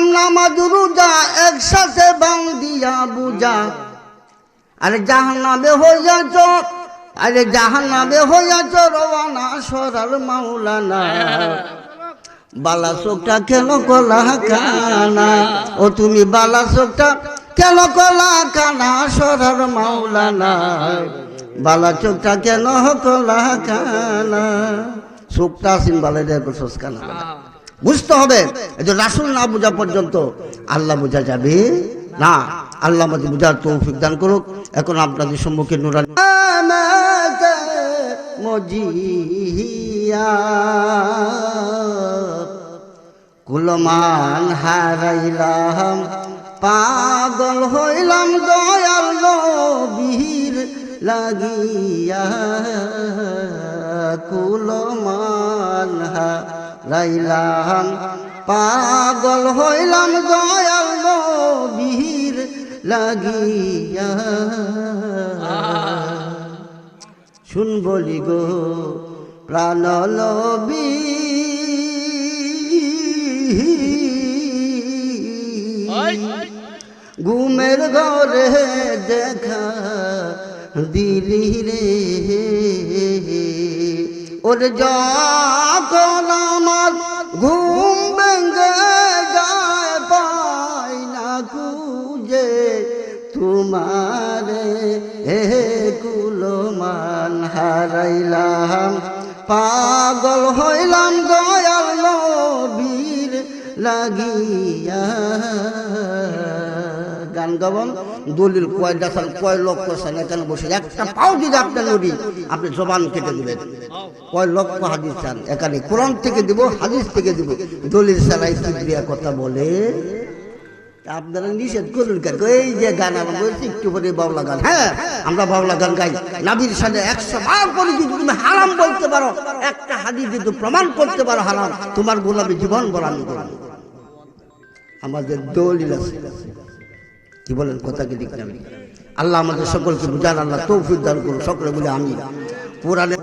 করলাম নামাজ রোজা একসাথে বাং দিয়া বুঝা। আরে জাহান নামে হইয়াছ, আরে জাহান নামে হইয়াছ, রওয়ানা সরার মাওলানা। বালা চোখটা কেন কলা কানা? ও তুমি বালা চোখটা কেন কলা কানা? সরার মাওলানা। বালা চোখটা কেন কলা কানা? চোখটা আসিন বালা দেয় করছস কানা বুঝতে হবে এই যে রাসুল না বোঝা পর্যন্ত আল্লাহ বোঝা যাবে না। আল্লাহ আমাদের বোঝার তৌফিক দান করুক। এখন আপনাদের সম্মুখে কুলমান হারাইলাম, পাগল হইলাম, দয়াল নবীর লাগিয়া। কুলমান হারাইলাম পাগল হইলাম দয়াল নবীর লাগিয়া। শুন বলি গো প্রাণ লবি ঘুমের ঘরে দেখা দিলি রে। ওর যখন ঘুম ভেঙে যায়, পাই না খুঁজে। তোমারে হে কুলমান হারাইলাম, পাগল হইলাম দয়াল নবীর লাগিয়া। গান গাবন, দলিল কয় দেখান কয় লক্ষ সাল এখানে বসে? একটা পাও যদি আপনার নবী, আপনি জবান কেটে দিবেন। কয় লক্ষ হাদিস চান? এখানে কোরআন থেকে দিব, হাদিস থেকে দিব। দলিল সালাই কিবরিয়া কথা বলে আপনারা নিষেধ করুন কেন? এই যে গান আমরা বলছি, একটু পরে বাউলা গান। হ্যাঁ আমরা বাউলা গান গাই। নাবির সাথে একশো বার করে যদি তুমি হারাম বলতে পারো, একটা হাদিস যদি প্রমাণ করতে পারো হারাম, তোমার গোলাপি জীবন আমি আমাদের দলিল আছে। কি বলেন, কথা কি না আল্লাহ আমাদের সকলকে বুঝান, আল্লাহ তৌফিক দান করুন, সকলে বলে আমি কোরআনে